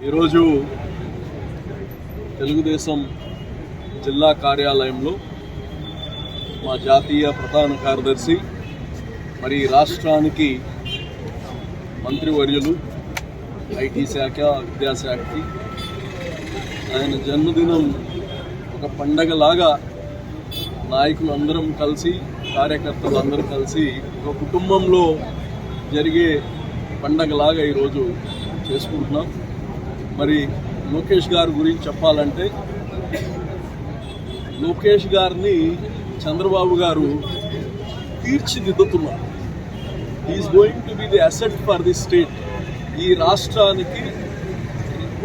ఈరోజు తెలుగుదేశం జిల్లా కార్యాలయంలో మా జాతీయ ప్రధాన కార్యదర్శి మరి రాష్ట్రానికి మంత్రివర్యులు ఐటీ శాఖ విద్యాశాఖకి ఆయన జన్మదినం ఒక పండగలాగా నాయకులందరం కలిసి కార్యకర్తలు అందరూ కలిసి ఒక కుటుంబంలో జరిగే పండగలాగా ఈరోజు చేసుకుంటున్నాం. మరి లోకేష్ గారి గురించి చెప్పాలంటే లోకేష్ గారిని Chandrababu garu తీర్చిదిద్దుతున్నారు. Is going to be the asset for the state ఈ రాష్ట్రానికి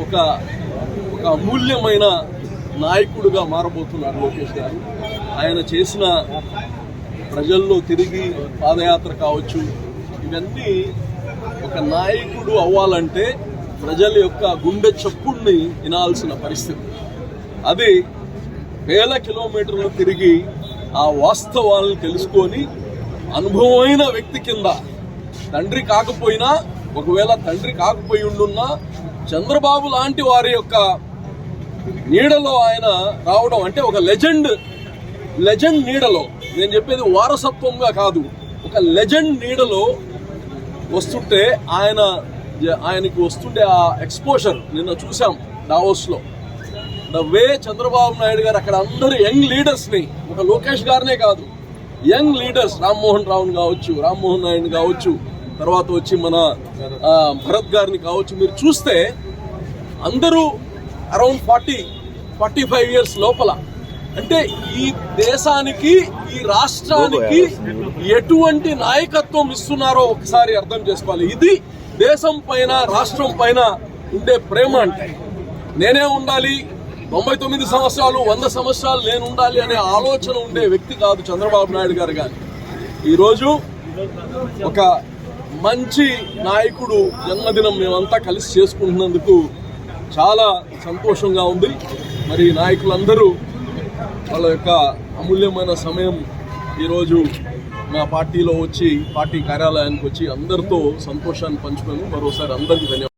ఒక ఒక అమూల్యమైన నాయకుడుగా మారబోతున్నారు లోకేష్ గారు. ఆయన చేసిన ప్రజల్లో తిరిగి పాదయాత్ర కావచ్చు. ఇవన్నీ ఒక నాయకుడు అవ్వాలంటే ప్రజల యొక్క గుండె చప్పుడిని వినాల్సిన పరిస్థితి. అది వేల కిలోమీటర్లు తిరిగి ఆ వాస్తవాలను తెలుసుకొని అనుభవమైన వ్యక్తి కింద తండ్రి కాకపోయినా ఒకవేళ తండ్రి కాకపోయి ఉండున్నా చంద్రబాబు లాంటి వారి యొక్క నీడలో ఆయన రావడం అంటే ఒక లెజెండ్ లెజెండ్ నీడలో నేను చెప్పేది వారసత్వంగా కాదు ఒక లెజెండ్ నీడలో వస్తుంటే ఆయన ఆయనకి వస్తుండే ఆ ఎక్స్పోజర్ నిన్న చూసాం డావోస్లో ద వే చంద్రబాబు నాయుడు గారు అక్కడ అందరు యంగ్ లీడర్స్ని ఒక లోకేష్ గారినే కాదు యంగ్ లీడర్స్ రామ్మోహన్ రావుని కావచ్చు రామ్మోహన్ నాయుడు కావచ్చు తర్వాత వచ్చి మన భరత్ గారిని కావచ్చు మీరు చూస్తే అందరూ around forty forty five years లోపల. అంటే ఈ దేశానికి ఈ రాష్ట్రానికి ఎటువంటి నాయకత్వం ఇస్తున్నారో ఒకసారి అర్థం చేసుకోవాలి. ఇది దేశం పైన రాష్ట్రం పైన ఉండే ప్రేమ అంటే నేనే ఉండాలి తొంభై తొమ్మిది సంవత్సరాలు వంద సంవత్సరాలు నేను ఉండాలి అనే ఆలోచన ఉండే వ్యక్తి కాదు చంద్రబాబు నాయుడు గారు కానీ ఈరోజు ఒక మంచి నాయకుడు జన్మదినం మేమంతా కలిసి చేసుకుంటున్నందుకు చాలా సంతోషంగా ఉంది. మరి నాయకులందరూ వాళ్ళ యొక్క అమూల్యమైన సమయం ఈరోజు మా పార్టీలో వచ్చి పార్టీ కార్యాలయానికి వచ్చి అందరితో సంతోషాన్ని పంచుకొని మరోసారి అందరికీ ధన్యవాదాలు.